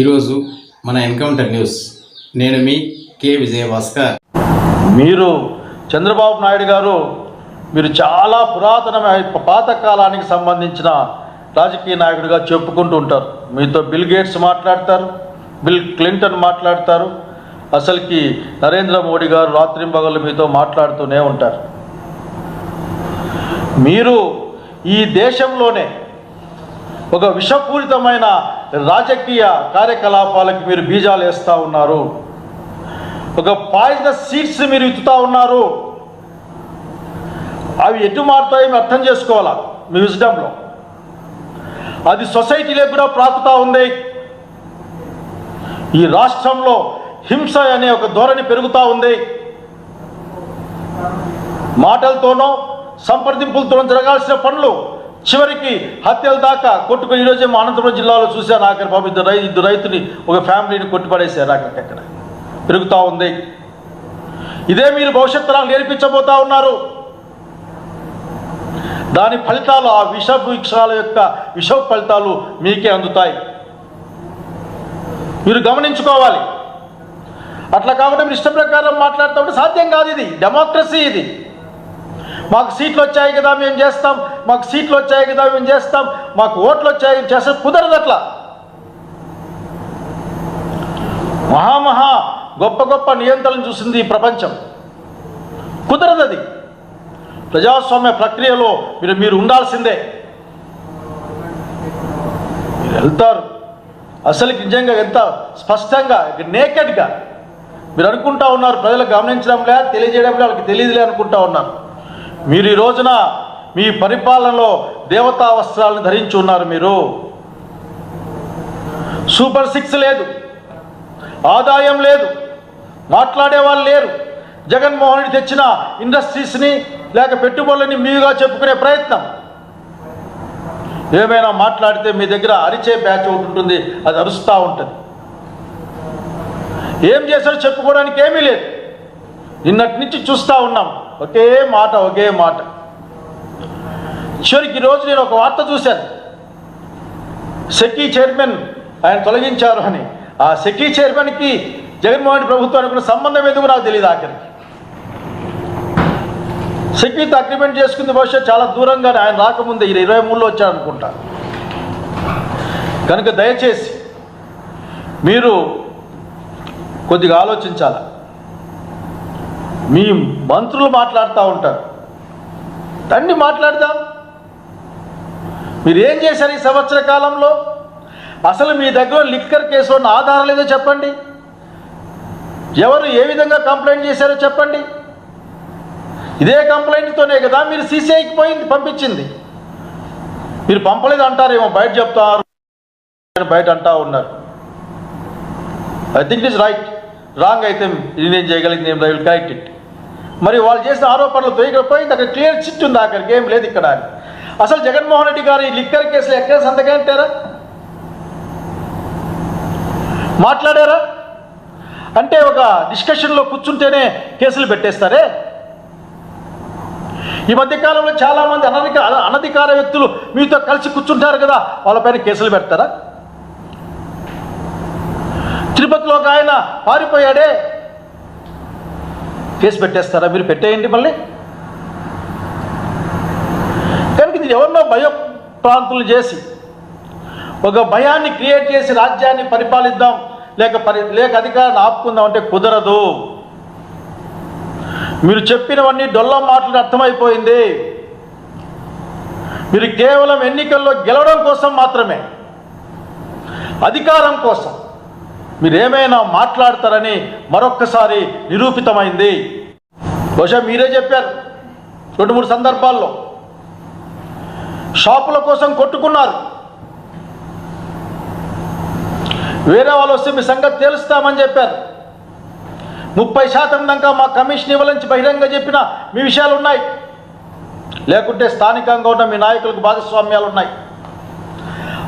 ఈరోజు మన encounter news. నేను మీ కే విజయభాస్కర్. మీరు చంద్రబాబు నాయుడు గారు మీరు చాలా పురాతనమైన పాతకాలానికి సంబంధించిన రాజకీయ నాయకుడిగా చెప్పుకుంటూ ఉంటారు. మీతో బిల్ గేట్స్ మాట్లాడతారు బిల్ క్లింటన్ మాట్లాడతారు అసలుకి నరేంద్ర మోడీ గారు రాత్రింబగళ్ళు మీతో మాట్లాడుతూనే ఉంటారు. మీరు ఈ దేశంలోనే ఒక విషపూరితమైన రాజకీయ కార్యకలాపాలకు మీరు బీజాలు వేస్తూ ఉన్నారు. ఒక పాయిజనస్ సీడ్స్ మీరు ఇచ్చుతూ ఉన్నారు. అవి ఎటు మారుతాయో మీరు అర్థం చేసుకోవాలా? మీ విజ్డంలో అది సొసైటీలో కూడా ప్రాకుతా ఉంది. ఈ రాష్ట్రంలో హింస అనే ఒక ధోరణి పెరుగుతూ ఉంది. మాటలతోనో సంప్రదింపులతోనో జరగాల్సిన పనులు చివరికి హత్యల దాకా కొట్టుకుని ఈరోజే మా అనంతపురం జిల్లాలో చూశాను ఆఖరి బాబు ఇద్దరు రై ఇద్దరు రైతుని ఒక ఫ్యామిలీని కొట్టిపడేశారు అక్కడికక్కడ పెరుగుతూ ఉంది. ఇదే మీరు భవిష్యత్ తరాలు నేర్పించబోతా ఉన్నారు. దాని ఫలితాలు ఆ విష వృక్షాల యొక్క విష ఫలితాలు మీకే అందుతాయి. మీరు గమనించుకోవాలి. అట్లా కాబట్టి మీరు ఇష్ట ప్రకారం మాట్లాడుతూ సాధ్యం కాదు ఇది. డెమోక్రసీ ఇది. మాకు సీట్లు వచ్చాయి కదా మేము చేస్తాం. మాకు సీట్లు వచ్చాయి కదా మేము చేస్తాం. మాకు ఓట్లు వచ్చాయి చేస్తాం. కుదరదు అట్లా. మహామహా గొప్ప గొప్ప నియంత్రణ చూసింది ఈ ప్రపంచం. కుదరదు అది. ప్రజాస్వామ్య ప్రక్రియలో మీరు మీరు ఉండాల్సిందే. మీరు వెళ్తారు. అసలు నిజంగా ఎంత స్పష్టంగా నేకెడ్గా మీరు అనుకుంటా ఉన్నారు ప్రజలు గమనించడం లే తెలియజేయడం వాళ్ళకి తెలియదులే అనుకుంటా ఉన్నారు మీరు ఈ రోజున మీ పరిపాలనలో దేవతా వస్త్రాలను ధరించి ఉన్నారు మీరు. సూపర్ సిక్స్ లేదు. ఆదాయం లేదు. మాట్లాడే వాళ్ళు లేరు. జగన్మోహన్ రెడ్డి తెచ్చిన ఇండస్ట్రీస్ని లేక పెట్టుబడులని మీగా చెప్పుకునే ప్రయత్నం. ఏమైనా మాట్లాడితే మీ దగ్గర అరిచే బ్యాచ్ ఒకటి ఉంటుంది అది అరుస్తూ ఉంటుంది. ఏం చేశారో చెప్పుకోవడానికి ఏమీ లేదు. నిన్నటి నుంచి చూస్తూ ఉన్నాం. ఒకే మాట ఒకే మాట. చివరికి ఈరోజు నేను ఒక వార్త చూశాను. సెకీ చైర్మన్ ఆయన తొలగించారు అని. ఆ సెకీ చైర్మన్కి జగన్మోహన్ రెడ్డి ప్రభుత్వానికి ఉన్న సంబంధం ఎందుకు నాకు తెలియదు ఆఖరికి. సెక్యూరిటీ అగ్రిమెంట్ చేసుకుంది బహుశా చాలా దూరంగానే ఆయన రాకముందే ఈయన ఇరవై మూడులో వచ్చాడు అనుకుంటా. కనుక దయచేసి మీరు కొద్దిగా ఆలోచించాల? మీ మంత్రులు మాట్లాడుతూ ఉంటారు. దాన్ని మాట్లాడదాం? మీరు ఏం చేశారు ఈ సంవత్సర కాలంలో? అసలు మీ దగ్గర లిక్కర్ కేసు ఉన్న ఆధారం లేదో చెప్పండి. ఎవరు ఏ విధంగా కంప్లైంట్ చేశారో చెప్పండి. ఇదే కంప్లైంట్తోనే కదా మీరు సీసీఐకి పోయింది పంపించింది. మీరు పంపలేదు అంటారేమో బయట చెప్తారు బయట అంటా ఉన్నారు. I think is right. Wrong అయితే నేనేం నేను చేయగలిగింది నేను విల్ కరెక్ట్ ఇట్. మరి వాళ్ళు చేసిన ఆరోపణలతో ఇక్కడ పోయింది అక్కడ క్లియర్ చిట్ ఉంది అక్కడికి ఏం లేదు ఇక్కడ అని. అసలు జగన్మోహన్ రెడ్డి గారు ఈ లిక్కర్ కేసులో ఎక్కడ సంతకం అంటారా మాట్లాడారా? అంటే ఒక డిస్కషన్లో కూర్చుంటేనే కేసులు పెట్టేస్తారే? ఈ మధ్య కాలంలో చాలామంది అనధిక అనధికార వ్యక్తులు మీతో కలిసి కూర్చుంటారు కదా వాళ్ళపైన కేసులు పెడతారా? తిరుపతిలో ఒక ఆయన పారిపోయాడే. కేసు పెట్టేస్తారా? మీరు పెట్టేయండి మళ్ళీ. కనుక ఇది ఎవరినో భయ ప్రాంతులు చేసి ఒక భయాన్ని క్రియేట్ చేసి రాజ్యాన్ని పరిపాలిద్దాం లేక పరి లేక అధికారాన్ని ఆపుకుందాం అంటే కుదరదు. మీరు చెప్పినవన్నీ డొల్ల మాటలు అర్థమైపోయింది. మీరు కేవలం ఎన్నికల్లో గెలవడం కోసం మాత్రమే అధికారం కోసం మీరేమైనా మాట్లాడతారని మరొక్కసారి నిరూపితమైంది. బహుశా మీరే చెప్పారు. రెండు మూడు సందర్భాల్లో షాపుల కోసం కొట్టుకున్నారు. వేరే వాళ్ళు వస్తే మీ సంగతి తెలుస్తామని చెప్పారు. ముప్పై శాతం దాకా మా కమిషన్ ఇవ్వాలని బహిరంగ చెప్పిన మీ విషయాలు ఉన్నాయి. లేకుంటే స్థానికంగా ఉన్న మీ నాయకులకు భాగస్వామ్యాలు ఉన్నాయి.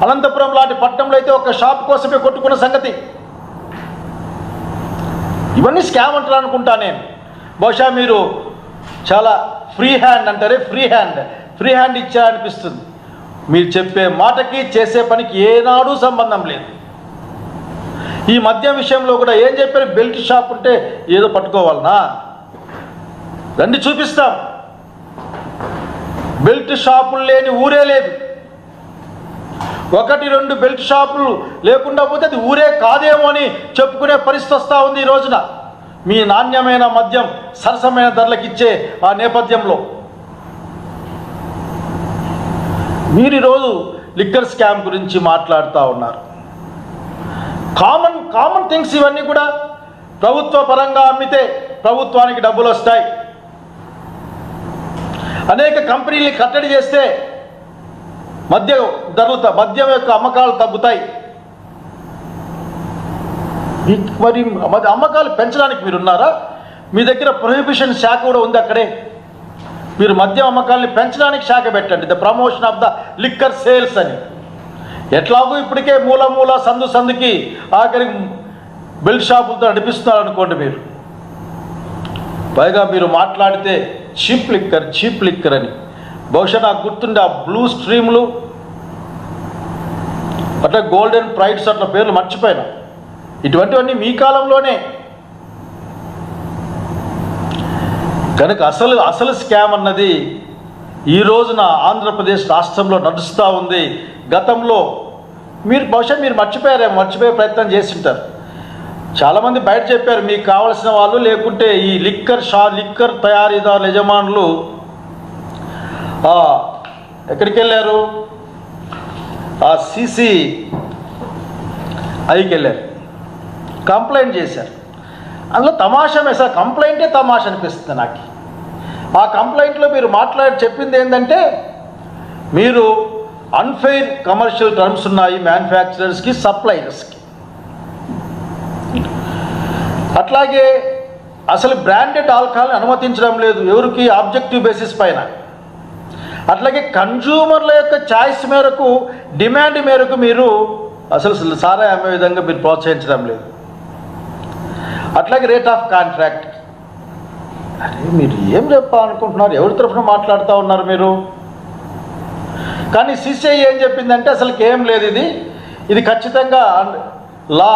అనంతపురం లాంటి పట్టణంలో అయితే ఒక షాప్ కోసమే కొట్టుకున్న సంగతి. ఇవన్నీ స్కామ్ అంటారు అనుకుంటా నేను. బహుశా మీరు చాలా ఫ్రీ హ్యాండ్ అంటారే ఫ్రీ హ్యాండ్. ఫ్రీ హ్యాండ్ ఇచ్చారనిపిస్తుంది. మీరు చెప్పే మాటకి చేసే పనికి ఏనాడు సంబంధం లేదు. ఈ మద్యం విషయంలో కూడా ఏం చెప్పారు? బెల్ట్ షాప్ ఉంటే ఏదో పట్టుకోవాలనా? రండి చూపిస్తాం. బెల్ట్ షాపులు లేని ఊరే లేదు. ఒకటి రెండు బెల్ట్ షాపులు లేకుండా పోతే అది ఊరే కాదేమో అని చెప్పుకునే పరిస్థితి వస్తూ ఉంది ఈ రోజున. మీ నాణ్యమైన మద్యం సరసమైన ధరలకు ఇచ్చే ఆ నేపథ్యంలో. మీరు ఈరోజు లిక్కర్ స్కామ్ గురించి మాట్లాడుతూ ఉన్నారు. కామన్ కామన్ థింగ్స్ ఇవన్నీ కూడా ప్రభుత్వ పరంగా అమ్మితే ప్రభుత్వానికి డబ్బులు వస్తాయి. అనేక కంపెనీలు కట్టడి చేస్తే మద్య ధరలు మద్యం యొక్క అమ్మకాలు తగ్గుతాయి. మరి అమ్మకాలు పెంచడానికి మీరు ఉన్నారా మీ దగ్గర ప్రొహిబిషన్ శాఖ కూడా ఉంది అక్కడే. మీరు మద్యం అమ్మకాలని పెంచడానికి శాఖ పెట్టండి. The promotion of the liquor sales అని. ఎట్లాగో ఇప్పటికే మూల మూల సందు సందుకి ఆఖరికి బెల్ట్ షాపులతో నడిపిస్తున్నారు అనుకోండి మీరు. పైగా మీరు మాట్లాడితే చీప్ లిక్కర్ చీప్ లిక్కర్ అని. బహుశా నాకు గుర్తుండే ఆ బ్లూ స్ట్రీమ్లు అట్లా గోల్డెన్ ప్రైడ్స్ అట్లా పేర్లు మర్చిపోయినా. ఇటువంటివన్నీ మీ కాలంలోనే కనుక అసలు అసలు స్కామ్ అన్నది ఈ రోజున ఆంధ్రప్రదేశ్ రాష్ట్రంలో నడుస్తూ ఉంది. గతంలో మీరు బహుశా మీరు మర్చిపోయారేమో మర్చిపోయే ప్రయత్నం చేసింటారు. చాలామంది బయట చెప్పారు మీకు కావలసిన వాళ్ళు లేకుంటే ఈ లిక్కర్ షా లిక్కర్ తయారీదారుల యజమానులు ఎక్కడికి వెళ్ళారు? ఆ సిసి ఐకి వెళ్ళారు. కంప్లైంట్ చేశారు. అందులో తమాషా సార్ కంప్లైంటే తమాషా అనిపిస్తుంది నాకు. ఆ కంప్లైంట్లో మీరు మాట్లాడి చెప్పింది ఏంటంటే మీరు అన్ఫెయిర్ కమర్షియల్ టర్మ్స్ ఉన్నాయి మ్యానుఫ్యాక్చరర్స్కి సప్లయర్స్కి అట్లాగే అసలు బ్రాండెడ్ ఆల్కహాల్ని అనుమతించడం లేదు ఎవరికి ఆబ్జెక్టివ్ బేసిస్ పైన. అట్లాగే కన్జ్యూమర్ల యొక్క ఛాయిస్ మేరకు డిమాండ్ మేరకు మీరు అసలు సారా అమ్మే విధంగా మీరు ప్రోత్సహించడం లేదు. అట్లాగే రేట్ ఆఫ్ కాంట్రాక్ట్. అరే మీరు ఏం చెప్పాలనుకుంటున్నారు? ఎవరి తరఫున మాట్లాడుతూ ఉన్నారు మీరు? కానీ సిసిఐ ఏం చెప్పిందంటే అసలుకి ఏం లేదు ఇది. ఇది ఖచ్చితంగా లా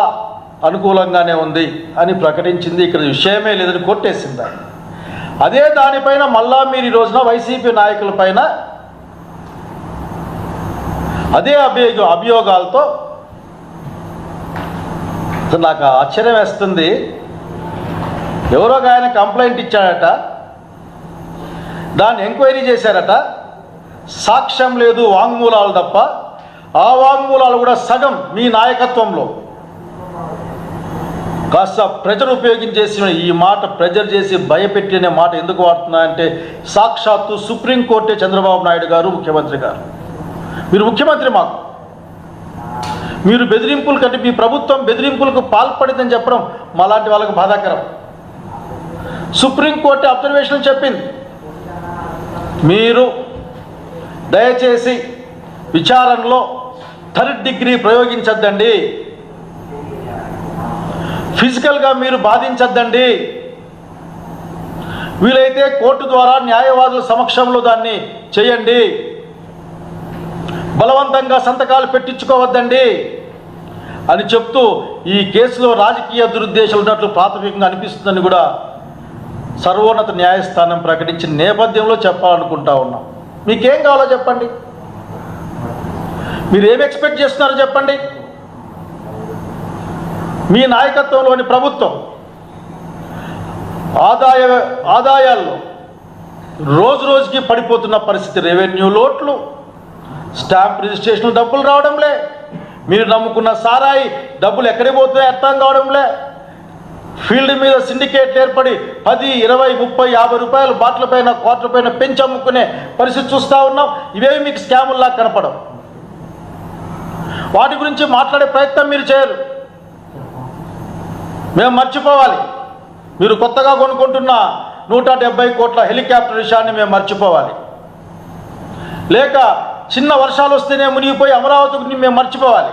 అనుకూలంగానే ఉంది అని ప్రకటించింది. ఇక్కడ విషయమే లేదని కొట్టేసింది అదే దానిపైన మళ్ళా మీరు ఈ రోజున వైసీపీ నాయకుల పైన అదే అభియోగ అభియోగాలతో నాకు ఆశ్చర్యం వేస్తుంది. ఎవరో ఆయన కంప్లైంట్ ఇచ్చాడట. దాన్ని ఎంక్వైరీ చేశారట. సాక్ష్యం లేదు వాంగ్మూలాలు తప్ప. ఆ వాంగ్మూలాలు కూడా సగం మీ నాయకత్వంలో. కాస్త ప్రెజర్ ఉపయోగించేసిన ఈ మాట ప్రెజర్ చేసి భయపెట్టిన మాట ఎందుకు వాడుతున్నాయంటే సాక్షాత్తు సుప్రీంకోర్టే చంద్రబాబు నాయుడు గారు ముఖ్యమంత్రి గారు. మీరు ముఖ్యమంత్రి మాకు. మీరు బెదిరింపులు కంటే మీ ప్రభుత్వం బెదిరింపులకు పాల్పడిందని చెప్పడం మాలాంటి వాళ్ళకు బాధాకరం. సుప్రీంకోర్టు అబ్జర్వేషన్ చెప్పింది. మీరు దయచేసి విచారణలో థర్డ్ డిగ్రీ ప్రయోగించద్దండి. ఫిజికల్గా మీరు బాధించద్దండి. వీలైతే కోర్టు ద్వారా న్యాయవాదుల సమక్షంలో దాన్ని చేయండి. బలవంతంగా సంతకాలు పెట్టించుకోవద్దండి అని చెప్తూ ఈ కేసులో రాజకీయ దురుద్దేశాలు ఉన్నట్లు ప్రాథమికంగా అనిపిస్తుందని కూడా సర్వోన్నత న్యాయస్థానం ప్రకటించిన నేపథ్యంలో చెప్పాలనుకుంటా ఉన్నాం. మీకేం కావాలో చెప్పండి. మీరు ఏం ఎక్స్పెక్ట్ చేస్తున్నారో చెప్పండి. మీ నాయకత్వంలోని ప్రభుత్వం ఆదాయ ఆదాయాల్లో రోజు రోజుకి పడిపోతున్న పరిస్థితి రెవెన్యూ లోట్లు స్టాంప్ రిజిస్ట్రేషన్ డబ్బులు రావడంలే. మీరు నమ్ముకున్న సారాయి డబ్బులు ఎక్కడికి పోతున్నాయి అర్థం కావడంలే. ఫీల్డ్ మీద సిండికేట్ ఏర్పడి పది ఇరవై ముప్పై యాభై రూపాయలు బాట్ల పైన కోట్ల పైన పెంచి అమ్ముకునే పరిస్థితి చూస్తూ ఉన్నాం. ఇవేవి మీకు స్కాముల్లా కనపడవు. వాటి గురించి మాట్లాడే ప్రయత్నం మీరు చేయరు. మేము మర్చిపోవాలి. మీరు కొత్తగా కొనుక్కుంటున్న నూట డెబ్బై కోట్ల హెలికాప్టర్ విషయాన్ని మేము మర్చిపోవాలి. లేక చిన్న వర్షాలు వస్తేనే మునిగిపోయి అమరావతిని మేము మర్చిపోవాలి.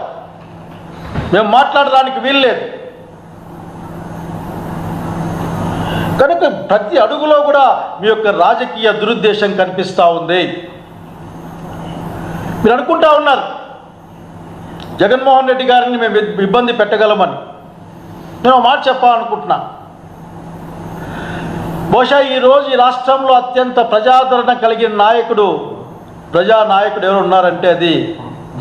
మేము మాట్లాడడానికి వీల్లేదు. కనుక ప్రతి అడుగులో కూడా మీ యొక్క రాజకీయ దురుద్దేశం కనిపిస్తూ ఉంది. మీరు అనుకుంటా ఉన్నారు జగన్మోహన్ రెడ్డి గారిని మేము ఇబ్బంది పెట్టగలమని. నేను మాట చెప్పాలనుకుంటున్నా. బహుశా ఈరోజు ఈ రాష్ట్రంలో అత్యంత ప్రజాదరణ కలిగిన నాయకుడు ప్రజా నాయకుడు ఎవరు ఉన్నారంటే అది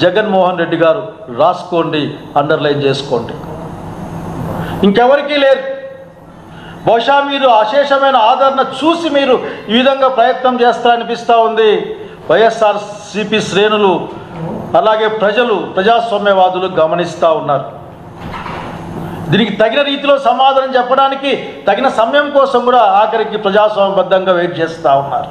జగన్మోహన్ రెడ్డి గారు. రాసుకోండి అండర్లైన్ చేసుకోండి. ఇంకెవరికీ లేరు. బహుశా మీరు అశేషమైన ఆదరణ చూసి మీరు ఈ విధంగా ప్రయత్నం చేస్తారనిపిస్తూ ఉంది. వైఎస్ఆర్ సిపి శ్రేణులు అలాగే ప్రజలు ప్రజాస్వామ్యవాదులు గమనిస్తూ ఉన్నారు. దీనికి తగిన రీతిలో సమాధానం చెప్పడానికి తగిన సమయం కోసం కూడా ఆఖరికి ప్రజాస్వామ్యబద్ధంగా వెయిట్ చేస్తూ ఉన్నారు.